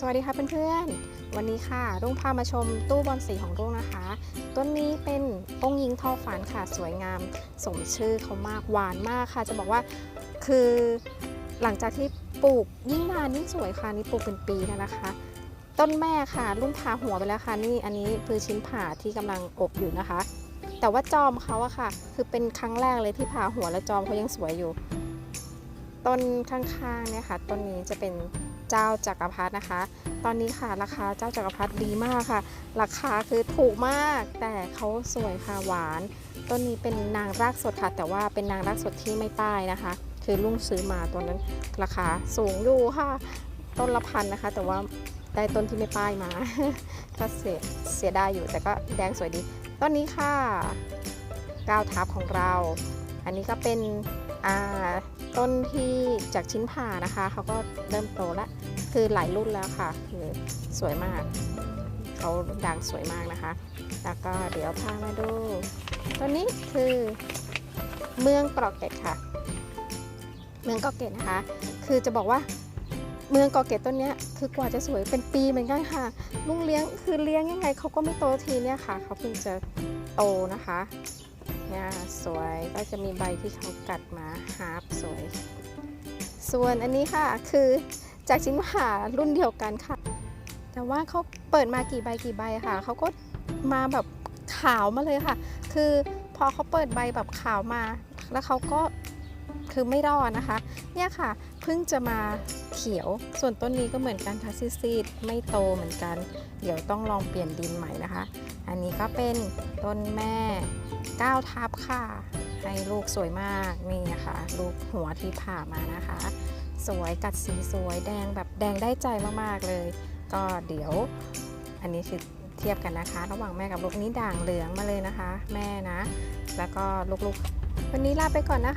สวัสดีค่ะเพื่อนๆ วันนี้ค่ะ รุ่งพามาชมตู้บอลสีของรุ่งนะคะ ต้นนี้เป็นองค์หญิงทอฝันค่ะ สวยงาม สมชื่อเขามาก หวานมากค่ะ จะบอกว่าคือหลังจากที่ปลูกยิ่งนานยิ่งสวยค่ะ นี่ปลูกเป็นปีแล้วนะคะ ต้นแม่ค่ะรุ่งพาหัวไปแล้วค่ะ นี่อันนี้คือชิ้นผ่าที่กำลังอบอยู่นะคะ แต่ว่าจอมเขาอะค่ะ คือเป็นครั้งแรกเลยที่ผ่าหัวแล้วจอมเขายังสวยอยู่ ต้นข้างๆเนี่ยค่ะ ต้นนี้จะเป็น เจ้าจักรพรรดินะคะ ตอนนี้ค่ะราคาเจ้าจักรพรรดิดีมากค่ะ ราคาคือถูกมาก แต่เขาสวยค่ะหวาน ต้นนี้เป็นนางรากสดค่ะ แต่ว่าเป็นนางรากสดที่ไม่ป้ายนะคะ คือลุงซื้อมาตัวนั้นราคาสูงอยู่ค่ะ ต้นละพันนะคะ แต่ว่าได้ต้นที่ไม่ป้ายมา ก็เสียเสียดายอยู่แต่ก็แดงสวยดี ต้นนี้ค่ะก้าวทับของเรา อันนี้ก็เป็น ต้นที่จากชิ้นผ่านะคะเขาก็เริ่มโตแล้วคือหลายรุ่นแล้วค่ะ คือสวยมากเขาด่างสวยมากนะคะ แล้วก็เดี๋ยวพามาดูตัวนี้คือเมืองเกาะเกร็ดค่ะ เมืองเกาะเกร็ดนะคะ คือจะบอกว่าเมืองกาะเกร็ดต้นนี้คือกว่าจะสวยเป็นปีเหมือนกันค่ะลุงเลี้ยงคือเลี้ยงยังไงเขาก็ไม่โตทีเนี่ยค่ะ เขาเพิ่งจะโตนะคะ เนี่ยสวยก็จะมีใบที่เขากัดมาฮาร์ปสวย ส่วนอันนี้ค่ะคือจากชิ้นหารุ่นเดียวกันค่ะ แต่ว่าเขาเปิดมากี่ใบกี่ใบค่ะเขาก็มาแบบขาวมาเลยค่ะ คือพอเขาเปิดใบแบบขาวมา แล้วเขาก็ คือไม่รอดนะคะ เนี่ยค่ะเพิ่งจะมาเขียว ส่วนต้นนี้ก็เหมือนกันค่ะซีดๆไม่โตเหมือนกัน เดี๋ยวต้องลองเปลี่ยนดินใหม่นะคะ อันนี้ก็เป็นต้นแม่ก้าวทับค่ะ ให้ลูกสวยมากนี่นะคะลูกหัวที่ผ่ามานะคะ สวยกัดสีสวยแดงแบบแดงได้ใจมากๆเลย ก็เดี๋ยวอันนี้คือเทียบกันนะคะ ระหว่างแม่กับลูกนี่ด่างเหลืองมาเลยนะคะ แม่นะ แล้วก็ลูกๆ วันนี้ลาไปก่อนนะคะ